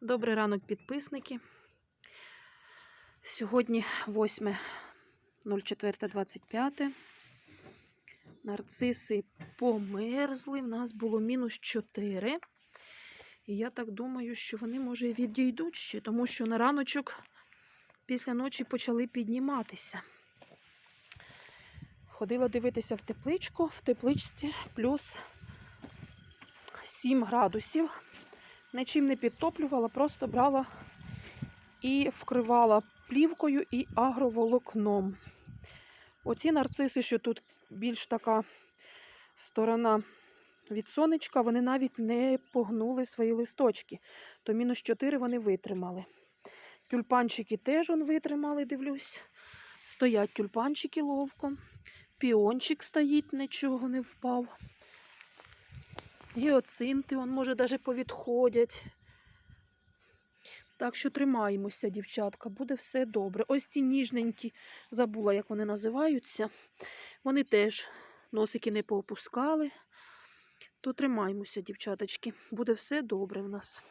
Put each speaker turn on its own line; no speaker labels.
Добрий ранок, підписники. Сьогодні 8.04.25. Нарциси померзли. В нас було мінус 4. І я так думаю, що вони, може, відійдуть ще, тому що на раночок після ночі почали підніматися. Ходила дивитися в тепличку. В тепличці плюс 7 градусів нічим не підтоплювала, просто брала і вкривала плівкою і агроволокном. Оці нарциси, що тут більш така сторона від сонечка, вони навіть не погнули свої листочки. То мінус 4 вони витримали. Тюльпанчики теж он витримали, дивлюсь. Стоять тюльпанчики ловко. Піончик стоїть, нічого не впав. Гіоцинти, он, може, навіть повідходять. Так що тримаємося, дівчатка, буде все добре. Ось ці ніжненькі, забула, як вони називаються. Вони теж носики не поопускали. То тримаємося, дівчаточки. Буде все добре в нас.